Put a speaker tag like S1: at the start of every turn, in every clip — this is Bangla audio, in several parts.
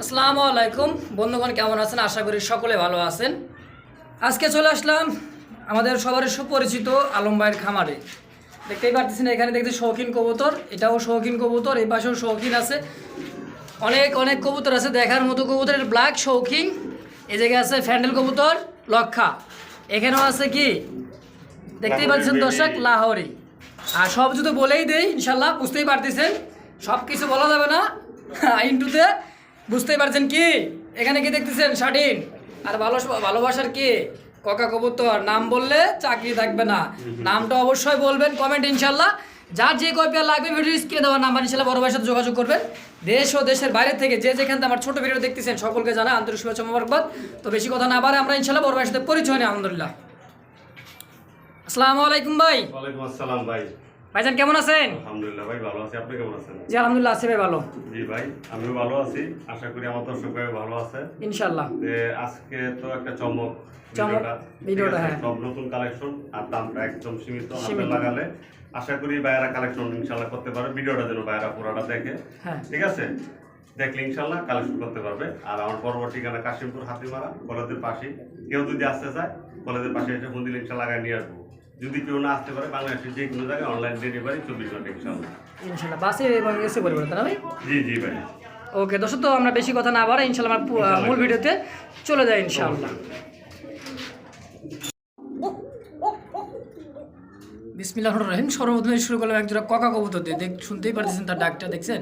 S1: আসসালামু আলাইকুম। বন্ধুগণ কেমন আছেন? আশা করি সকলে ভালো আছেন। আজকে চলে আসলাম আমাদের সবার সুপরিচিত আলম ভাইয়ের খামারে। দেখতেই পারতেছেন এখানে দেখতে শৌখিন কবুতর। এটাও শৌখিন কবুতর এই পাশেও শৌখিন আছে। অনেক অনেক কবুতর আছে দেখার মতো কবুতরের ব্ল্যাক শৌখিন এই জায়গায় আছে ফ্যান্ডেল কবুতর লক্ষা। এখানেও আছে কি? দেখতেই পাচ্ছেন দর্শক লাহোরি। আর সব যদি বলেই দেই ইনশাল্লাহ বুঝতেই পারতেছেন। সব কিছু বলা যাবে না ইন্টুতে বুঝতেই পারছেন কি? এখানে কি দেখতেছেন স্বাধীন আর ভালো ভালোবাসার কি? ককা কবুতর নাম বললে চাকরি থাকবে না। নামটা অবশ্যই বলবেন কমেন্ট ইনশাল্লাহ যার যে কপিয়া লাগবে ভিডিও স্ক্রিনে দেওয়ার নাম্বার ইনশাল্লাহ বড় ভাইয়ের সাথে যোগাযোগ করবেন। দেশ ও দেশের বাইরে থেকে যে যেখান থেকে আমার ছোট ভিডিও দেখতেছেন সকলকে জানা আন্তরিক শুভেচ্ছা মোবারকবাদ। তো বেশি কথা না বাড়ে আমরা ইনশাল্লাহ বড় ভাইয়ের সাথে পরিচয় নেই আলহামদুলিল্লাহ। আসসালামু আলাইকুম ভাই।
S2: ওয়ালাইকুম আসসালাম ভাই।
S1: ভাইজান কেমন আছেন?
S2: আলহামদুলিল্লাহ ভাই ভালো আছি। আপনি কেমন আছেন?
S1: জি আলহামদুলিল্লাহ আছি ভাই ভালো।
S2: জি ভাই আমিও ভালো আছি। আশা করি আমার দর্শক ভাই ভালো আছে।
S1: ইনশাল্লাহ
S2: যে আজকে তো একটা চমক
S1: চমক,
S2: ভিডিওটা।
S1: হ্যাঁ।
S2: সব নতুন কালেকশন আর দামটা একদম সীমিত হাতে লাগালে। আশা করি ভাইয়ারা কালেকশন ইনশাল্লাহ করতে পারবে। ভিডিওটা যেন ভাইয়ারা পুরোটা দেখে।
S1: হ্যাঁ।
S2: ঠিক আছে? দেখলে ইনশাল্লাহ কালেকশন করতে পারবে। আর আমার পরবর্তী ঠিকানা কাশিমপুর হাতিমারা কলেজের পাশে কেউ যদি আসতে চায় কলেজের পাশে এসে ফোন দিলে ইনশাল্লাহ নিয়ে আসব। যদি কেউ না আসতে পারে বাংলাদেশের যে কোনো জায়গায় অনলাইন ডেলিভারি চব্বিশ ঘণ্টা ইনশাল্লাহ
S1: ইনশাল্লাহ বাসে এবং এসে পরিবর্তন ভাই?
S2: জি জি ভাই।
S1: ওকে দর্শক তো আমরা বেশি কথা না বাড়াই ইনশাল্লাহ আমার মূল ভিডিওতে চলে যাই ইনশাআল্লাহ। বিসমিল্লাহ রহিম সর্বপ্রথমে শুরু করলাম একজোড়া ককা কবুতর দিয়ে। দেখ শুনতেই পারতেছেন তার ডাকটা দেখছেন?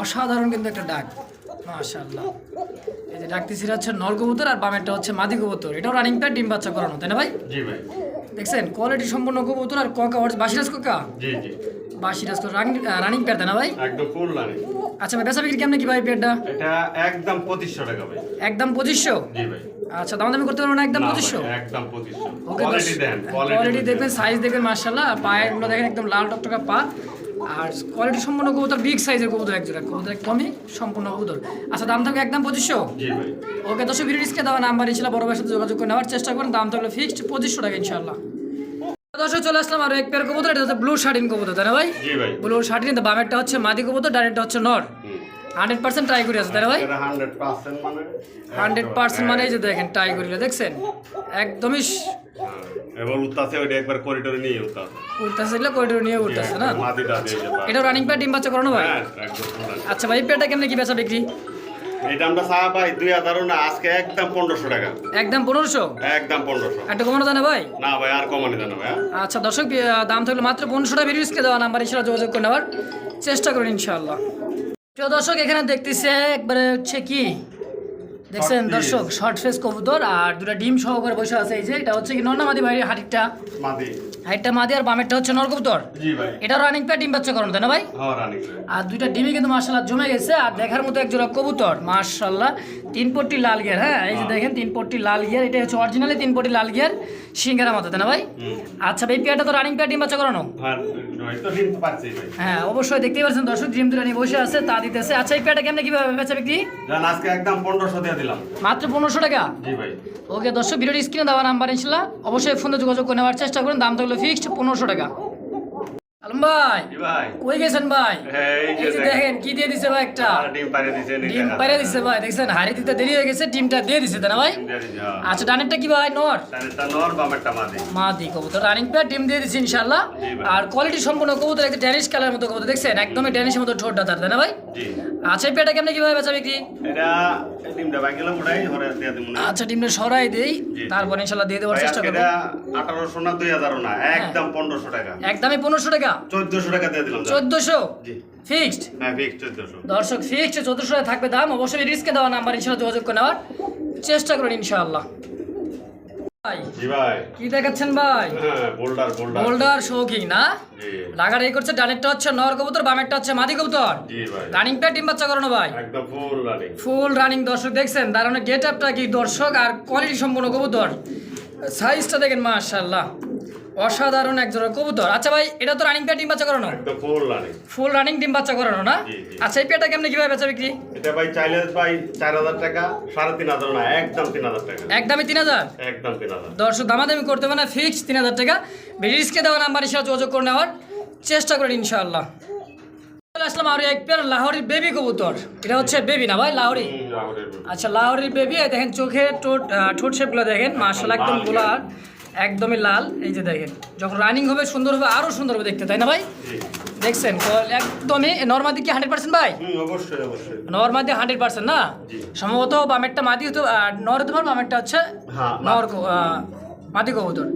S1: অসাধারণ কিন্তু একটা ডাক। মাশাআল্লাহ। এই যে ডাকতেছি হচ্ছে নল কবুতর আর বামেরটা হচ্ছে মাদি কবুতর। এটাও রানিং প্যাড ডিম বাচ্চা করানো তাই না ভাই?
S2: জি ভাই।
S1: দেখছেন কোয়ালিটি সম্পন্ন কবুতর আর ককা বাসিরাজ ককা
S2: জি জি।
S1: বাসিরাজ রানিং রানিং প্যাড না ভাই?
S2: একদম ফুল লাইন
S1: আচ্ছা ভাই বেচা বিক্রি কেমনে কি ভাই প্যাডটা
S2: এটা একদম পঁচিশশো টাকা ভাই।
S1: একদম পঁচিশশো?
S2: জি ভাই।
S1: আচ্ছা দাম দামি করতে পারব না একদম
S2: না
S1: পঁচিশশো?
S2: ভাই, একদম পঁচিশশো।
S1: ওকে
S2: কোয়ালিটি
S1: দেখবেন সাইজ দেখবেন মার্শাল্লাহ আর পায়েরগুলো দেখেন একদম লাল টকটকা পা আর কোয়ালিটি সম্পূর্ণ কবুতর বিগ সাইজের কবুতর একজোড়া। কবুতর একদমই সম্পূর্ণ কবুতর। আচ্ছা দাম থাকবে একদম পঁচিশশো? ওকে দশ ভিডিও ডিসকে দেওয়া নাম্বার ইনশাল্লাহ বড় ভাইয়ের সাথে যোগাযোগ করে নেওয়ার চেষ্টা করুন। দাম থাকলে ফিক্সড পঁচিশশো টাকা ইনশাল্লাহ দর্শক চলে আসলাম আর এক পেয়ার কবুতর এটা হচ্ছে ব্লু শার্টিন কবুতর তাই না ভাই? ব্লু শার্টিন বামেরটা হচ্ছে মাদি কবুতর ডাইরেক্টটা হচ্ছে নর। হান্ড্রেড পার্সেন্ট ট্রাই করে আছে তাই ভাই?
S2: হান্ড্রেড পার্সেন্ট মানে?
S1: হান্ড্রেড পার্সেন্ট মানে এই যে দেখেন ট্রাই করিলে দেখছেন? একদমই
S2: এবার উত্তাসে ওইটা একবার করিডোরে নিয়ে উত্তাসে
S1: উঠতেছে এগুলো করিডোর নিয়ে উঠতেছে না?
S2: মাদিটা দিয়ে যে পায়।
S1: এটা রানিং প্যাড ডিম বাচ্চা করানো ভাই?
S2: হ্যাঁ একদম
S1: আচ্ছা ভাই প্যাডটা কেমনে কি বেচা বিক্রি?
S2: এই দামটা চা ভাই দুই হাজারও না আজকে একদম পনেরোশো টাকা।
S1: একদম পনেরোশো?
S2: একদম পনেরোশো।
S1: একটা কমানো জানা ভাই?
S2: না ভাই আর কমানি দেন ভাই হ্যাঁ?
S1: আচ্ছা দর্শক দাম থাকলে মাত্র পনেরোশো টাকা ভিডিওসকে দেওয়া নাম্বার ইনশাল্লাহ যোগাযোগ করে নেওয়ার চেষ্টা করুন ইনশাআল্লাহ। প্রিয় দর্শক এখানে দেখতেছে একবারে হচ্ছে কি? দেখছেন দর্শক শর্ট ফেস কবুতর আর দুটো ডিম সহকারে বসে আছে। এই যে এটা হচ্ছে কি নর্নামাদি ভাই হাটিটা?
S2: মাদি।
S1: হাইটটা মাদি আর বামেরটা হচ্ছে নরকবুতর
S2: জি ভাই।
S1: এটা রানিং প্যাড ডিম বাচ্চা করানো তাই না ভাই?
S2: হ্যাঁ রানি
S1: আর দুইটা ডিমই কিন্তু মার্শাল্লাহ জমে গেছে আর দেখার মতো এক জোড়া কবুতর মার্শাল্লাহ তিন পট্টি লাল গিয়ার হ্যাঁ? এই যে দেখেন তিন পট্টি লাল গিয়ার এটা হচ্ছে অরিজিনালি তিন পট্টি লাল গিয়ার সিঙ্গারা মতো তাই না ভাই? আচ্ছা ভাই পেয়ারটা তো রানিং পেয়ার ডিম বাচ্চা করানো?
S2: হ্যাঁ
S1: অবশ্যই দেখতেই পাচ্ছেন দর্শক ডিম দুরানি বসে আছে তা দিতেছে। আচ্ছা এই পেয়ারটা কেমনে কীভাবে বেচা বিক্রি?
S2: আজকে একদম পনেরোশো দিয়ে দিলাম।
S1: মাত্র পনেরোশো টাকা?
S2: জি ভাই।
S1: ওকে দর্শক ভিডিওটি স্ক্রিনে দেওয়া নাম্বার ইনশাল্লাহ। অবশ্যই ফোনে যোগাযোগ করে নেওয়ার চেষ্টা করুন দাম থাকল ফিক্সড পনেরোশো টাকা। আলম ভাই। কই গেছেন ভাই?
S2: এই যে দেখেন।
S1: কি দিয়ে দিছে ভাই একটা?
S2: আর ডিম পারে দিছে
S1: ডিম
S2: দেখা
S1: দিছে ভাই দেখছেন? হাড়ি দিতে দেরি হয়ে গেছে ডিমটা দিয়ে দিছে না ভাই?
S2: হ্যাঁ।
S1: আচ্ছা ডানেরটা কি ভাই? নর?
S2: তাহলে নর বামেরটা মাদি।
S1: কবুতর। রানিং ডিম দিয়ে দিছি ইনশাআল্লাহ। আর কোয়ালিটি সম্পূর্ণ কবুতর একটা ড্যানিশ কালার মতো কবুতর দেখছেন? একদমই ড্যানিশের মতো ঠোঁটটা তার না ভাই?
S2: জি।
S1: আচ্ছা পেটা কেমনে কীভাবে বেচা বিক্রি?
S2: এটা ডিমটা ভাই গেলাম ওটাই ধরে দিয়ে দিব না।
S1: আচ্ছা ডিমটা সরাই দেই তারপর ইনশাআল্লাহ দিয়ে দেওয়ার চেষ্টা করব।
S2: এটা আঠারোশো না দুই হাজারও না একদম পনেরোশো টাকা।
S1: একদমই পনেরোশো টাকা?
S2: চোদ্দশো টাকা দিয়ে দিলাম জান।
S1: চোদ্দশো?
S2: জি।
S1: ফিক্সড?
S2: হ্যাঁ ফিক্স চোদ্দশো।
S1: দর্শক ফিক্সড চোদ্দশো টাকা থাকবে দাম। অবশ্যই রিস্কে দেওয়া নাম্বার ইনশাআল্লাহ যোগাযোগ করে নেওয়ার চেষ্টা করুন ইনশাআল্লাহ কি দেখাচ্ছেন ভাই?
S2: হ্যাঁ বোল্ডার বোল্ডার।
S1: বোল্ডার শৌকিং না?
S2: জি।
S1: লাগার এই করছে ডানেরটা হচ্ছে নর কবুতর বামেরটা হচ্ছে মাদি কবুতর।
S2: জি ভাই।
S1: রানিং প্যাড ডিম বাচ্চা করানো ভাই।
S2: একদম ফুল রানিং
S1: ফুল রানিং দর্শক দেখছেন? গেট আপটা কি দর্শক আর কোয়ালিটি সম্পূর্ণ কবুতর। সাইজটা দেখেন মাশাআল্লাহ। অসাধারণ এক জোড়া কবুতর। আচ্ছা ভাই এটা তো রানিং প্যাড ডিম বাচ্চা করানো?
S2: একদম ফুল রানিং
S1: ফুল রানিং ডিম বাচ্চা করানো না। আচ্ছা এই পেয়ারটা কেমনে কীভাবে বেচা বিক্রি?
S2: এটা ভাই চাইলে ভাই চার হাজার টাকা সাড়ে তিন হাজার না একদম তিন হাজার টাকা।
S1: একদমই তিন হাজার?
S2: একদম তিন হাজার।
S1: দর্শক দামাদামি করতে হবে না ফিক্স তিন হাজার টাকা। রিস্কে দেওয়া নাম্বার হিসাবে যোগাযোগ করে নেওয়ার চেষ্টা করেন ইনশাআল্লাহ। আসলাম আর এক পেয়ার লাহোরি বেবি কবুতর। এটা হচ্ছে বেবি না ভাই লাহোরি?
S2: হুম, লাহোরের বেবি।
S1: আচ্ছা দেখেন চোখে ঠোঁট ঠোঁট শেপগুলো দেখেন মার্শাল একদম গোলার একদমই লাল। এই যে দেখেন যখন রানিং হবে সুন্দর হবে আরও সুন্দর হবে দেখতে তাই না ভাই? দেখছেন একদমই নর্মাদি কি হান্ড্রেড পার্সেন্ট ভাই?
S2: অবশ্যই অবশ্যই।
S1: নর্মাদি হান্ড্রেড পার্সেন্ট না?
S2: জি।
S1: সম্ভবত বামেরটা মাদি হতো নর পারব বামেরটা হচ্ছে
S2: হ্যাঁ,
S1: নর মাদি কবুতর।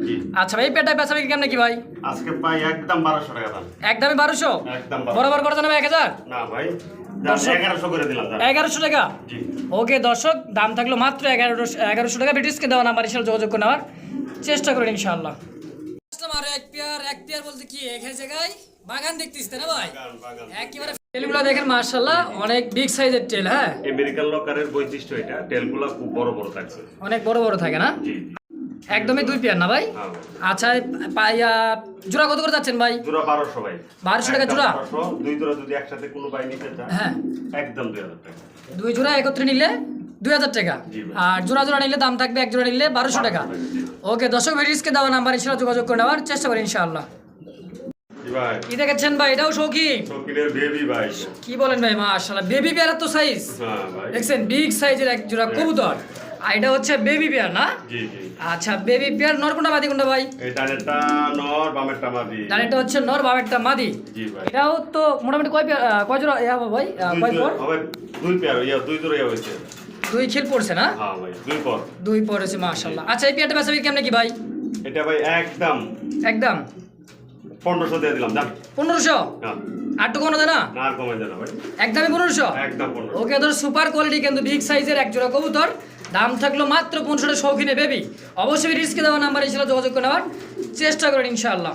S1: আচ্ছা ভাই পেটায় বেচা বিক্রি কেমন কি ভাই?
S2: আজকে পাই একদম বারোশো টাকা দাম।
S1: একদমই বারোশো?
S2: একদম
S1: বরাবর করে জানাবে এক হাজার?
S2: না ভাই। এগারোশো
S1: টাকা? ওকে দর্শক দাম থাকল মাত্র এগারোশো এগারোশো টাকা। ব্রিটিশকে দেওয়া নাম্বার হিসেবে যোগাযোগ করে নেওয়ার। চেষ্টা করেন ইনশাআল্লাহ। আর এক পেয়ার এক পেয়ার বলতে কি এখানে জায়গায় বাগান দেখতিস না ভাই?
S2: বাগান, বাগান।
S1: একেবারে টেলগুলো দেখেন মার্শাল্লাহ অনেক বিগ সাইজের টেল হ্যাঁ?
S2: আমেরিকান লকারের বৈশিষ্ট্য এটা টেলগুলো খুব বড় বড় থাকছে
S1: অনেক বড় বড় থাকে না? একদমই দুই পেয়ার না ভাই?
S2: হ্যাঁ।
S1: আচ্ছা পাইয়া জোড়া কত করে যাচ্ছেন ভাই?
S2: জোড়া বারোশো ভাই।
S1: 1200 টাকা জোড়া?
S2: দুই জোড়া যদি একসাথে কোনো ভাই নিতে চায়
S1: হ্যাঁ।
S2: একদম দুই হাজার টাকা।
S1: দুই জোড়া একত্রে নিলে দুই হাজার টাকা। আর জোড়া জোড়া নিলে দাম থাকবে এক জোড়া নিলে বারোশো টাকা। ওকে দর্শক ভিডিওসকে দেওয়া নাম্বার হিসেবে যোগাযোগ করে নেওয়ার চেষ্টা করি ইনশাআল্লাহ। কি দেখেছেন ভাই? এটাও শৌকি
S2: বেবি ভাই।
S1: কি বলেন ভাই মাশাআল্লাহ। বেবি পেয়ার তো সাইজ
S2: হ্যাঁ
S1: দেখছেন বিগ সাইজের এক জোড়া কবুতর। আর এটা হচ্ছে বেবি পেয়ার না? আচ্ছা বেবি পেয়ার নর কোনটা মাদি কোনটা ভাই?
S2: ডানেরটা নর বামেরটা মাদি।
S1: হচ্ছে নর বাবেরটা মাদি।
S2: জি ভাই।
S1: এটাও তো মোটামুটি কয় পেয়ার কয় জোড়া ইয়া ভাই? কয়
S2: জোড়া- দুই পেয়ার ইয়া দুই জোড়া ইয়া হয়েছে।
S1: দুই খিল পড়ছে না?
S2: হ্যাঁ ভাই দুই পর।
S1: দুই পর হচ্ছে মাশাআল্লাহ। আচ্ছা এই পেয়ারটা বেচা বিক্রি কেমনে কি ভাই?
S2: এটা ভাই একদম
S1: একদম?
S2: পনেরোশো দিয়ে দিলাম জান
S1: পনেরোশো?
S2: হ্যাঁ।
S1: আটটু কোনো দেয় না?
S2: কমে যাবে ভাই।
S1: একদমই পনেরোশো?
S2: একদম
S1: ওকে ধর সুপার কোয়ালিটি কিন্তু বিগ সাইজের এক জোড়া কবুতর। দাম থাকল মাত্র পনেরোশো শৌখিনে বেবি। অবশ্যই রিস্কে দেওয়া নাম্বার হিসেবে যোগাযোগ করে নেওয়ার চেষ্টা করেন ইনশাআল্লাহ।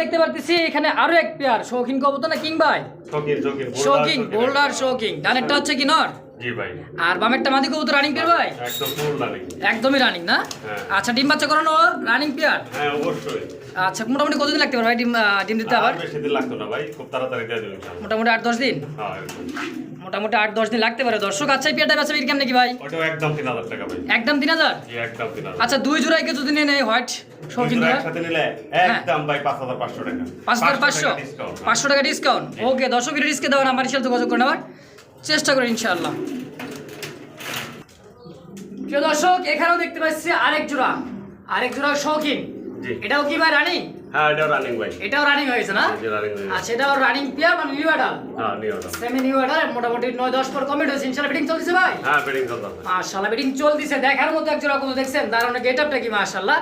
S1: দেখতে পারতেছি এখানে আরও এক পেয়ার শৌখিন কবুতর না কিং ভাই?
S2: শকিন
S1: শৌকিং বোল্ডার শৌকিং ডানেরটা হচ্ছে কি নর?
S2: জি ভাই।
S1: আর বামেরটা মাদি কবুতর রানিং পেয়ার ভাই?
S2: একদম ফুল রানিং
S1: একদমই রানিং না?
S2: হ্যাঁ।
S1: আচ্ছা ডিম বাচ্চা করানো রানিং পেয়ার
S2: হ্যাঁ অবশ্যই।
S1: আচ্ছা মোটামুটি কতদিন লাগতে পারে ভাই ডিম ডিম দিতে আবার?
S2: বেশি দিন লাগতো না ভাই খুব তাড়াতাড়ি দিয়ে দেবেন
S1: মোটামুটি আট দশ দিন?
S2: হ্যাঁ
S1: মোটামুটি আট দশ দিন লাগতে পারে। দর্শক আচ্ছা পেয়ারটা বেচা বিক্রি কেমন কি ভাই?
S2: ওটাও একদম তিন হাজার টাকা ভাই।
S1: একদম তিন হাজার?
S2: জি একদম তিন হাজার।
S1: আচ্ছা দুই জোড়াইকে যদি নিয়ে নেয় হোয়াইট শৌখিন
S2: জোড়া
S1: জোড়া
S2: একসাথে নিলে একদম ভাই পাঁচ হাজার পাঁচশো টাকা।
S1: পাঁচ হাজার পাঁচশো। পাঁচশো? টাকা ডিসকাউন্ট ওকে দর্শক রিস্কে দেওয়ার নাম্বার হিসেবে যোগাযোগ করে নেওয়ার। চেষ্টা করি ইনশাআল্লাহ। প্রিয় দর্শক এখানেও দেখতে পাচ্ছি আরেক জোড়া। আরেক জোড়া শৌখিন। এটাও কি ভাই রানিং
S2: হ্যাঁ এটাও রানিং ভাই।
S1: এটাও রানিং হয়েছে না? আচ্ছা এটাও রানিং মানে নিউ
S2: হ্যাঁ
S1: সেমি নিউ অ্যাডাল মোটামুটি নয় দশ পর হয়েছে। ইনশাআল্লাহ ফিটিং চলছে ভাই?
S2: হ্যাঁ
S1: মাশাআল্লাহ চলতেছে। দেখার মতো এক জোড়া কবুতর দেখছেন? দাঁড়ানো গেটআপটা কি মাশাআল্লাহ?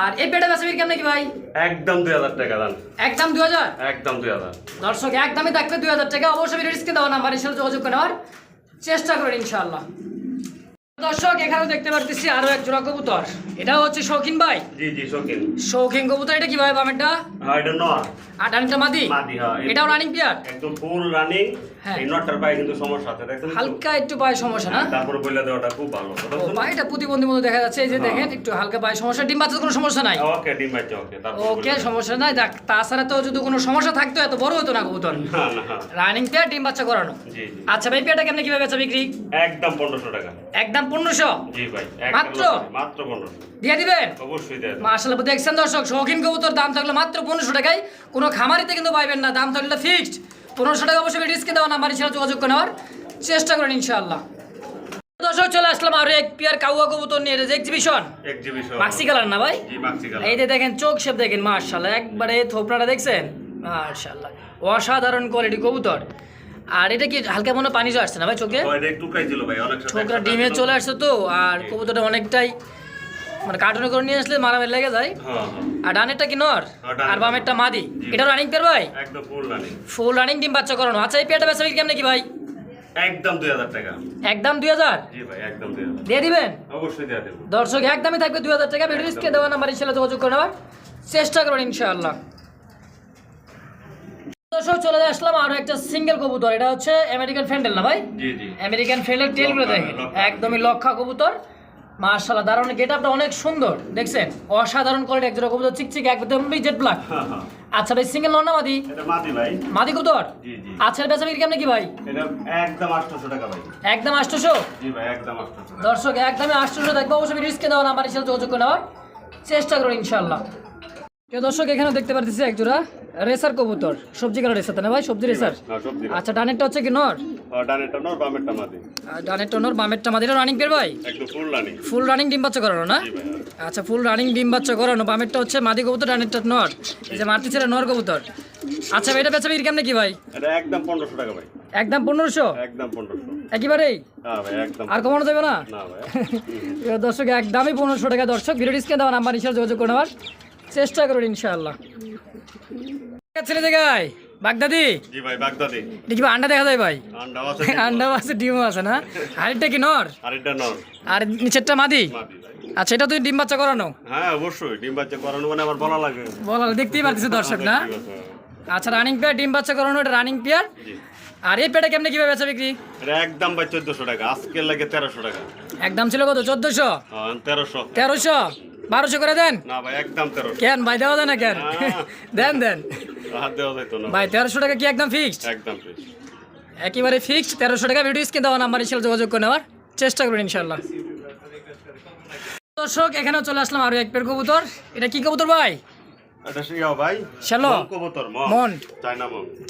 S1: আর এই পেটের বেচা বিক্রি কেমন কি ভাই?
S2: একদম দুই হাজার টাকা দান
S1: একদম দুই হাজার?
S2: একদম দুই হাজার।
S1: দর্শক একদমই থাকবে দুই হাজার টাকা। অবশ্যই রিস্কে দেওয়া নাম্বার হিসেবে যোগাযোগ করে নেওয়ার চেষ্টা করেন ইনশাআল্লাহ। দর্শক এখানেও দেখতে পারতেছি আরও এক জোড়া কবুতর। এটাও হচ্ছে শৌখিন ভাই?
S2: জি জি শকিন
S1: শৌখিন কবুতর এটা কি ভাই বামেরটা?
S2: হ্যাঁ এটা নর
S1: আর মাদি?
S2: মাদি হ্যাঁ
S1: এটাও রানিং পিয়ার
S2: একদম ফুল রানিং
S1: হ্যাঁ।
S2: এই নটটার পায়ে কিন্তু সমস্যা আছে দেখছেন
S1: হালকা একটু পায়ে সমস্যা না?
S2: তারপরে বইলা দেওয়াটা খুব ভালো। কথা
S1: ও পায়েটা প্রতিবন্ধী মতো দেখা যাচ্ছে এই যে
S2: হ্যাঁ।
S1: দেখেন একটু হালকা পায়ে সমস্যা। ডিম বাচ্চার কোনো সমস্যা নাই?
S2: ওকে ডিম বাচ্চা ওকে তারপর
S1: ওকে সমস্যা নাই। দেখ তাছাড়া তো যদি কোনো সমস্যা থাকতো এত বড় হতো না কবুতর।
S2: না না
S1: রানিং পেয়ার ডিম বাচ্চা করানো।
S2: জি জি।
S1: আচ্ছা ভাই পেয়ারটা কেমনে কীভাবে বেচা বিক্রি?
S2: একদম পনেরোশো টাকা।
S1: একদম পনেরোশো? মাত্র?
S2: মাত্র
S1: দিয়ে দিবেন? মার্শাল দেখছেন দর্শক শৌখিন কবুতর দাম থাকল মাত্র পনেরোশো টাকায়। কোনো খামারিতে কিন্তু পাইবেন না দাম থাকলে ফিক্সড পনেরোশো টাকা অবশ্যই রিস্কে দেওয়া নাম্বার হিসেবে যোগাযোগ নেওয়ার চেষ্টা করেন ইনশাআল্লাহ। দর্শক চলে আসলাম আরও এক পেয়ার কাউয়া কবুতর নিয়ে এক্সিবিশন
S2: এক্সিবিশন
S1: মাক্সি কালার না ভাই?
S2: জি
S1: এই যে দেখেন চোখ শেপ দেখেন মার্শাল্লাহ একবারে থোপড়াটা দেখছেন? মার্শাল্লাহ অসাধারণ কোয়ালিটি কবুতর। আর এটা কি হালকা মনে পানি আসছে না ভাই চোখে? ছোকরা ডিমে চলে আসছে তো আর কবুতরটা অনেকটাই মানে কার্টুনে করে নিয়ে আসলে মারামারি লেগে যায়।
S2: হ্যাঁ হ্যাঁ।
S1: আর ডানেরটা কি নর?
S2: হ্যাঁ,
S1: আর বামেরটা মাদি। এটা রানিং পেয়ার ভাই?
S2: ফুল রানিং
S1: ডিম বাচ্চা করানো। আচ্ছা এই পেয়ারটা বেচা বিক্রি কেমন কি ভাই?
S2: একদম দুই হাজার টাকা।
S1: একদম দুই হাজার? দিয়ে দিবেন?
S2: অবশ্যই
S1: দর্শক একদমই থাকবে দুই হাজার টাকা। ভিডিও রিস্কে দেওয়া নাম্বার ইনশাল্লাহ যোগাযোগ করে নেওয়ার চেষ্টা করুন ইনশাআল্লাহ। দর্শক চলে আসলাম আরও একটা সিঙ্গেল কবুতর এটা হচ্ছে আমেরিকান ফ্যান্ডেল না ভাই?
S2: জি জি।
S1: আমেরিকান ফ্যান্ডেল টেলগুলো দেখেন একদমই লক্ষা কবুতর। মার্শাল্লাহ দারুণ। গেট আপটা অনেক সুন্দর দেখছেন? অসাধারণ কোয়ালিটি একজোড়া কবুতর চিকচিক একদম জেট ব্ল্যাক
S2: হ্যাঁ
S1: আচ্ছা ভাই সিঙ্গেল নন না মাদি?
S2: মাদি ভাই।
S1: মাদি কবুতর? আচ্ছা বেচা বিক্রি কেমন কি ভাই?
S2: একদম আটশোশো টাকা ভাই।
S1: একদম আটশোশো?
S2: জি ভাই একদম আটশোশো
S1: দর্শক একদমই আটশোশো দেখব অবশ্যই রিস্কে দেওয়া নাম্বার হিসেবে যোগাযোগ করে নেওয়ার। চেষ্টা করুন ইনশাল্লাহ প্রিয় দর্শক এখানে দেখতে পারতেছি এক জোড়া রেসার কবুতর। সবজি কালার রেসার না ভাই? সবজি রেসার? আচ্ছা ডানেরটা হচ্ছে কি নর?
S2: ডানেরটা নর বামেরটা মাদি।
S1: ডানেরটা নর বামেরটা মাদিরা রানিং পের ভাই?
S2: একদম ফুল রানি
S1: ফুল রানিং ডিম বাচ্চা করানো না? আচ্ছা ফুল রানিং ডিম বাচ্চা করানো বামেরটা হচ্ছে মাদি কবুতর ডানেরটা নর। এই যে মারতে ছেড়ে নর কবুতর। আচ্ছা ভাই, এটা বেচা বিক্রি কেমনে কি ভাই?
S2: এটা একদম পনেরোশো টাকা ভাই।
S1: একদম পনেরোশো?
S2: একদম পনেরোশো।
S1: একেবারেই?
S2: ভাই একদম।
S1: আর কমানো যাবে না?
S2: না
S1: দর্শক একদমই পনেরোশো টাকা দর্শক। ভিডিও ডিসকে দেওয়া নাম্বার হিসাবে যোগাযোগ করে নেওয়ার। চেষ্টা করুন ইনশাআল্লাহ। ছেলে জায়গায় বাগদাদি?
S2: জি ভাই বাগদাদি।
S1: দেখি আন্ডা দেখা যায় ভাই?
S2: আন্ডা আছে
S1: আন্ডাও আছে। ডিমও আছে না? আরেকটা কি নর?
S2: আর এটা নর।
S1: আর নিচেরটা মাদি? আচ্ছা এটা তুই ডিম বাচ্চা করানো?
S2: হ্যাঁ অবশ্যই ডিম বাচ্চা করানো মানে আবার বলা লাগে।
S1: বলা দেখতেই পারতেছি দর্শক না? আচ্ছা রানিং পেয়ার ডিম বাচ্চা করানো এটা রানিং পেয়ার আর এই পেয়ারটা কেমনে কীভাবে বেচা বিক্রি?
S2: একদম ভাই চোদ্দশো টাকা আজকের লাগে তেরোশো টাকা।
S1: একদম ছিল কত? চোদ্দশো?
S2: হ্যাঁ তেরোশো।
S1: তেরোশো? বারোশো করে দেন?
S2: না ভাই একদম তেরোশো।
S1: কেন ভাই দেওয়া যায় না কেন? দেন দেন।
S2: হাত দেওয়া যাইতো না
S1: ভাই তেরোশো টাকা কি একদম ফিক্সড
S2: একদম
S1: একেবারে ফিক্সড তেরোশো টাকা ভিডিও স্ক্রিন দেওয়া নাম্বার হিসেবে যোগাযোগ করে নেওয়ার চেষ্টা করুন ইনশাল্লাহ। দর্শক এখানেও চলে আসলাম আরও এক পের কবুতর। এটা কি কবুতর ভাই?
S2: ভাই
S1: শ্যালো
S2: মন কবুতর মন।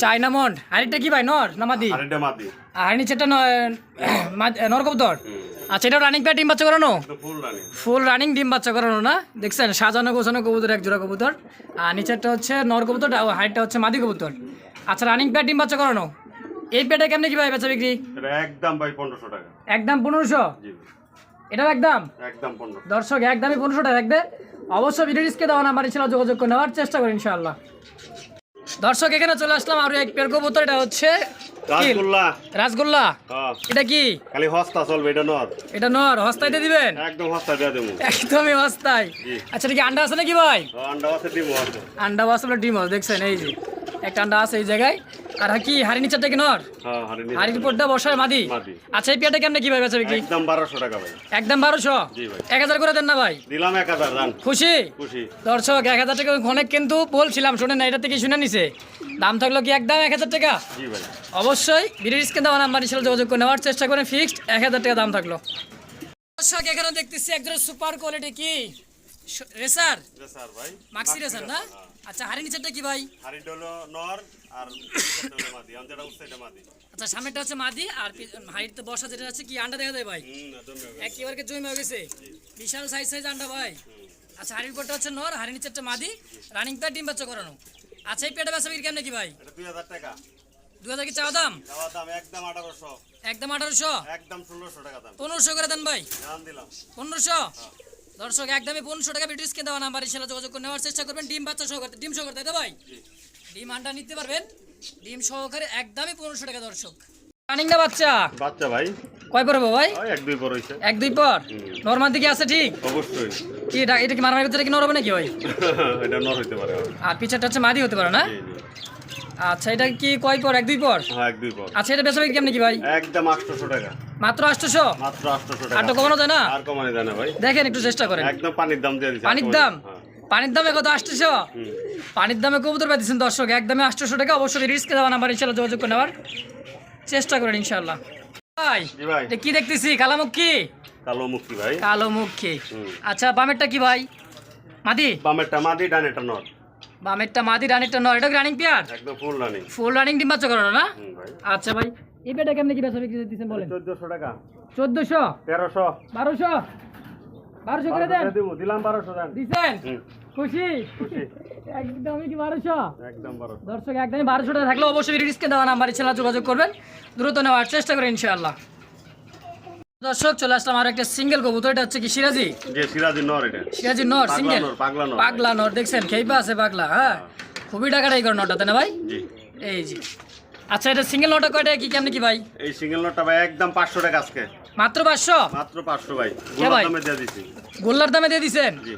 S2: চায়না মন।
S1: আর এটা কি ভাই নর না মাদি?
S2: আর এটা মাদি।
S1: আর নিচেটা নর কবুতর? আচ্ছা এটা রানিং ডিম বাচ্চা করানো?
S2: ফুল রানি
S1: ফুল রানিং ডিম বাচ্চা করানো না? দেখছেন সাজানো গোছানো কবুতর এক জোড়া কবুতর। আর নিচেরটা হচ্ছে নর কবুতর আর হাইটটা হচ্ছে মাদি কবুতর। আচ্ছা রানিং প্যাট ডিম বাচ্চা করানো? এই প্যাটে কেমনে কি ভাই বেচা বিক্রি?
S2: একদম ভাই পনেরোশো টাকা।
S1: একদম পনেরোশো? এটাও একদম?
S2: একদম পনেরোশো।
S1: দর্শক একদমই পনেরোশো টাকা থাকবে অবশ্যই ভিডিও রিস্কে দেওয়া নাম্বার ছিল যোগাযোগ করে নেওয়ার চেষ্টা করি ইনশাআল্লাহ। দর্শক এখানে চলে আসলাম আরও এক পেয়ার কবুতর এটা হচ্ছে?
S2: রাসগোল্লা।
S1: রাসগোল্লা?
S2: হ্যাঁ।
S1: এটা কি?
S2: খালি হস্তা চলবে এটা নর।
S1: এটা নর হস্তাইতে দিবেন?
S2: একদম দিয়ে দেবো।
S1: একদমই হস্তাই
S2: জি।
S1: আচ্ছা এটা কি আন্ডা আছে নাকি ভাই?
S2: আন্ডা আছে আছে।
S1: আন্ডা আসলে ডিম আছে দেখছেন এই যে। একটা আন্ডা আছে এই জায়গায়। আর কি হাড়ি নিচেরটা কি নর
S2: হ্যাঁ।
S1: হাড়ির উপরটা মাদি। আচ্ছা এই পেয়ারটা কেমনে কি ভাই বেচা বিক্রি?
S2: একদম বারোশো টাকা ভাই।
S1: একদম বারোশো? এক হাজার করে দেন না ভাই?
S2: দিলাম এক হাজার
S1: খুশি?
S2: খুশি।
S1: দর্শক এক হাজার টাকা অনেক কিন্তু বলছিলাম শুনে না এটা থেকে শুনে নিছে। দাম থাকল কি একদম এক হাজার টাকা? অবশ্যই দেওয়া নাম্বার হিসেবে যোগাযোগ করে নেওয়ার চেষ্টা করেন ফিক্সড এক হাজার টাকা দাম থাকল। দর্শক এখানে দেখতেছি একজন সুপার কোয়ালিটি কি? স- রেসার?
S2: ভাই।
S1: মাক্সি রেসার না? আচ্ছা হাড়ি নিচেরটা কি ভাই?
S2: হাড়িটা হলো নর আর মাদি আমি যেটা উঠছে এটা মাদি।
S1: আচ্ছা সামনেটা হচ্ছে মাদি আর হাইট বসা যেটা আছে কি আন্ডা দেখা যায় ভাই। একেবারে জমে হয়ে গেছে বিশাল সাইজ সাইজ আন্ডা ভাই। আচ্ছা হাড়ির উপরটা হচ্ছে নর হাড়ি নিচেরটা মাদি। রানিং প্যাড ডিম বাচ্চা করানো। আচ্ছা এই পেটে বেচা বিক্রি কেমন কি ভাই?
S2: এটা দুই হাজার টাকা।
S1: দু হাজার কি চাওয়া দাম?
S2: দেওয়ার দাম একদম আঠারোশো।
S1: একদম আঠারোশো?
S2: একদম ষোলোশো টাকা দাম।
S1: পনেরোশো করে দেন ভাই।
S2: দাম দিলাম।
S1: পনেরোশো? দর্শক একদমই পনেরোশো টাকা ভিডিও স্ক্রিন দেওয়া নাম্বার হিসেবে যোগাযোগ করে নেওয়ার চেষ্টা করবেন। ডিম বাচ্চা সহকারে ডিম সহকারে তাই তো ভাই? ডিম আন্ডা নিতে পারবেন। ডিম সহকারে একদমই পনেরোশো টাকা দর্শক। রানিং না বাচ্চা?
S2: বাচ্চা ভাই।
S1: কয় পড়ব ভাই?
S2: এক দুই পর হয়েছে
S1: এক দুই পর। নর্মাল দিকে আছে ঠিক?
S2: অবশ্যই।
S1: কি এটা এটা কি মারামারি ভিতরে কি নর নাকি ভাই?
S2: এটা নর হইতে পারে
S1: আর পিছারটা হচ্ছে মাদি হতে পারে না। আচ্ছা এটা কি কয় পর? এক দুই পর?
S2: হ্যাঁ এক দুই পর।
S1: আচ্ছা এটা বেচা কেমন কি ভাই?
S2: একদম টাকা।
S1: মাত্র আর তো কমানো যায় না?
S2: আর কমানো যায় না ভাই।
S1: দেখেন একটু চেষ্টা করেন।
S2: একদম পানির দাম দিয়ে
S1: পানির দাম?
S2: হ্যাঁ।
S1: পানির দামে কত? আটশোশো?
S2: হুম।
S1: পানির দামে কবুতর পাইতেছেন দর্শক একদমে আটশোশো টাকা। অবশ্যই রিস্কে দেওয়া নাম্বার ইনশাল্লাহ যোগাযোগ করে নেওয়ার চেষ্টা করেন ইনশাল্লাহ ভাই এটা কি দেখতেছি? কালামুখ?
S2: ভাই।
S1: কালো মুখী
S2: হুম।
S1: আচ্ছা বামেরটা কি ভাই? মাদি?
S2: বামেরটা মাদি ডানেরটা নর।
S1: বামেরটা মাদি রানিরটা নয়। এটা রানিং পেয়ার
S2: একদম ফুল রানিং
S1: ফুল রানিং ডিম বাচ্চা না? আচ্ছা ভাই এই পেটা কেমনে কি বেচা বিক্রি দিচ্ছেন বলেন?
S2: চোদ্দশো টাকা।
S1: চোদ্দশো?
S2: তেরোশো।
S1: বারোশো? বারোশো করে দেন।
S2: দিব। দিলাম বারোশো দেন।
S1: দিচ্ছেন খুশি? একদমই কি বারোশো?
S2: একদম বারোশো।
S1: দর্শক একদমই বারোশো টাকা থাকলে অবশ্যই রিস্কে দেওয়া নাম্বার ইনশাল্লাহ যোগাযোগ করবেন। দ্রুত নেওয়ার চেষ্টা করেন ইনশাআল্লাহ। দর্শক চলে আসলাম আর একটা সিঙ্গেল কবুতর এটা হচ্ছে কি সিরাজি?
S2: সিরাজি নর এটা।
S1: সিরাজি নর সিঙ্গেল
S2: পাগলা নর।
S1: দেখছেন খেইপা আছে পাগলা হ্যাঁ? খুবই টাকাটাই করে নটাতে না ভাই? এই জি আচ্ছা এটা সিঙ্গেল নটা কয়টা কি কেমনি কি ভাই?
S2: এই সিঙ্গেল নোটটা ভাই একদম পাঁচশো টাকা আজকে।
S1: মাত্র পাঁচশো?
S2: মাত্র পাঁচশো ভাই
S1: কে ভাই?
S2: দামে দিয়ে দিছি।
S1: গোল্লার দামে দিয়ে দিছেন?
S2: জি।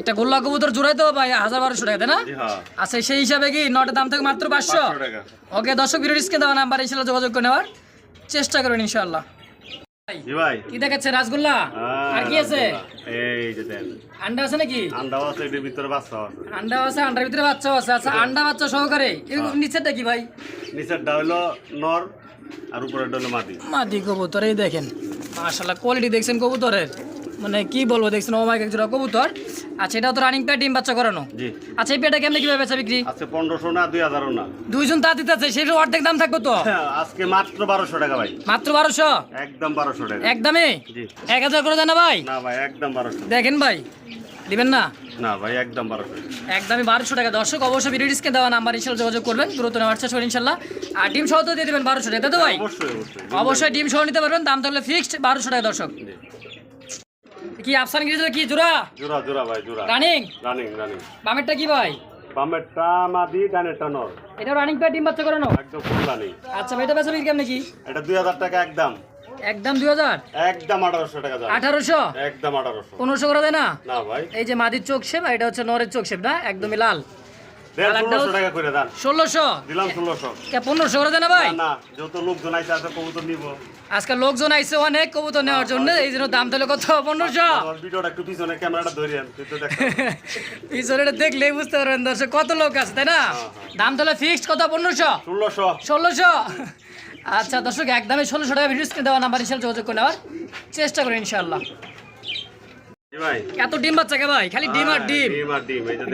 S1: একটা গোল্লা কবুতর জোড়াই তো ভাই হাজার বারোশো টাকা তাই না?
S2: হ্যাঁ।
S1: আচ্ছা সেই হিসাবে কি নটার দাম থেকে মাত্র পাঁচশো?
S2: টাকা।
S1: ওকে দর্শক ভিডিও রিস্কে দেওয়া নাম্বার ইনশাল্লাহ যোগাযোগ করে নেওয়ার চেষ্টা করুন ভাই কি দেখাচ্ছে রাসগোল্লা?
S2: হ্যাঁ,
S1: আর কি আছে?
S2: এই যে দেন।
S1: আন্ডা আছে নাকি?
S2: আন্ডাও আছে এটির ভিতরে বাচ্চা আছে।
S1: আন্ডা আছে আন্ডার ভিতরে বাচ্চা আছে। আচ্ছা আন্ডা বাচ্চা সহকারে নিচেরটা কি ভাই?
S2: নিচেরটা হলো নর আর উপরেরটা হলো মাদি।
S1: মাদি কবুতর এই দেখেন। কোয়ালিটি দেখছেন কবুতরের। মানে কি বলব দেখছেন ওমাইক এক জোড়া কবুতর। আচ্ছা এটা তো রানিং প্যাড ডিম বাচ্চা করানো?
S2: জি।
S1: আচ্ছা এই পেটা কেমনে কীভাবে বেচা বিক্রি?
S2: আজকে পনেরোশো না দুই হাজারও না।
S1: দুইজন তা দিতেছে সেটা অর্ধেক দাম থাকবে তো?
S2: হ্যাঁ, আজকে মাত্র বারোশো টাকা ভাই।
S1: মাত্র বারোশো?
S2: একদম বারোশো টাকা।
S1: একদমই
S2: জি।
S1: এক হাজার করে দেন না ভাই?
S2: না ভাই একদম বারোশো।
S1: দেখেন ভাই দিবেন না?
S2: না ভাই একদম বারোশো।
S1: একদমই বারোশো টাকা। দর্শক অবশ্যই ভিডিও ডিসকে দেওয়া নাম্বার ইনশাল্লাহ যোগাযোগ করবেন। দ্রুত নেওয়ার চেষ্টা করবেন ইনশাল্লাহ। আর ডিম সহ তো দিয়ে দেবেন বারোশো টাকা তো ভাই?
S2: অবশ্যই অবশ্যই।
S1: অবশ্যই ডিম সহ নিতে পারবেন। দাম তাহলে ফিক্সড বারোশো টাকা দর্শক। কি আফসান গিয়েছিল কি জোড়া
S2: জোড়া জোড়া ভাই জোড়া
S1: রানিং
S2: রানিং রানিং
S1: বামেরটা কি ভাই?
S2: বামেরটা মাদি ডানেরটা নর
S1: এটা রানিং পে ডিম বাচ্চা করানো?
S2: একদম ফুল রানিং
S1: আচ্ছা ভাই এটা বেচা বিক্রি কেমন কি?
S2: এটা দুই হাজার টাকা একদম।
S1: একদম দুই হাজার?
S2: একদম আঠারোশো টাকা দাম।
S1: আঠারোশো?
S2: একদম আঠারোশো।
S1: পনেরোশো করে দেয় না?
S2: না ভাই।
S1: এই যে মাদির চোখ শেপ এটা হচ্ছে নরের চোখ শেপ না? একদমই লাল।
S2: দেন ষোলোশো টাকা করে দেন।
S1: ষোলোশো?
S2: দিলাম ষোলোশো।
S1: পনেরোশো করে দেয় ভাই?
S2: না না যত লোকজন আইসে আছে কবুতর নিব।
S1: আজকে লোকজন আইছে অনেক কবুতর নেওয়ার জন্য এই জন্য দাম তাহলে কত? পনেরোশো?
S2: ভিডিওটা একটু পিছনে ক্যামেরাটা ধরিয়েন তুই তো দেখ।
S1: পিছনে দেখলেই বুঝতে পারবেন দর্শক কত লোক আছে তাই না? দাম তাহলে ফিক্সড কত? পনেরোশো?
S2: ষোলোশো।
S1: ষোলোশো? আচ্ছা দর্শক একদমই ষোলোশো টাকা ভিডিও স্ক্রিনে দেওয়া নাম্বার হিসেবে যোগাযোগ করে নেওয়ার চেষ্টা করেন ইনশাল্লাহ এত ডিম বাচ্চা কে ভাই? খালি ডিম আর
S2: হ্যাঁ,
S1: ডিম।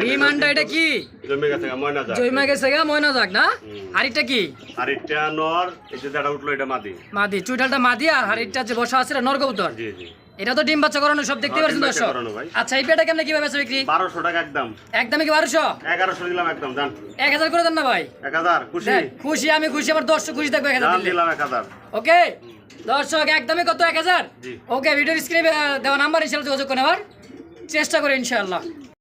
S2: ডিম
S1: আন্ডা এটা কি?
S2: জমে গেছে গা, ময়না
S1: যাক। না? হাড়িটা কি?
S2: আর নর এই যে যেটা উঠল এটা মাদি।
S1: মাদি চুইটালটা মাদি আর হাড়িটা যে বসা আছে এটা নরকবুতর।
S2: জি জি।
S1: এটা তো ডিম বাচ্চা করানো সব দেখতে
S2: হ্যাঁ,
S1: পাচ্ছেন দর্শক। আচ্ছা এই পেটা কেমনে কীভাবে বিক্রি?
S2: বারোশো টাকা একদম।
S1: একদমই কি বারোশো?
S2: এগারোশো দিলাম একদম জান।
S1: এক হাজার করে দেন না ভাই।
S2: এক হাজার খুশি।
S1: খুশি আমি খুশি আমার দর্শক খুশি থাকবে এক হাজার
S2: জান
S1: দিলে।
S2: দিলাম এক হাজার।
S1: ওকে? দর্শক একদমই কত এক হাজার। ওকে ভিডিওর স্ক্রিনে দেওয়া নাম্বার হিসেবে যোগাযোগ করে নেওয়ার চেষ্টা করে ইনশাআল্লাহ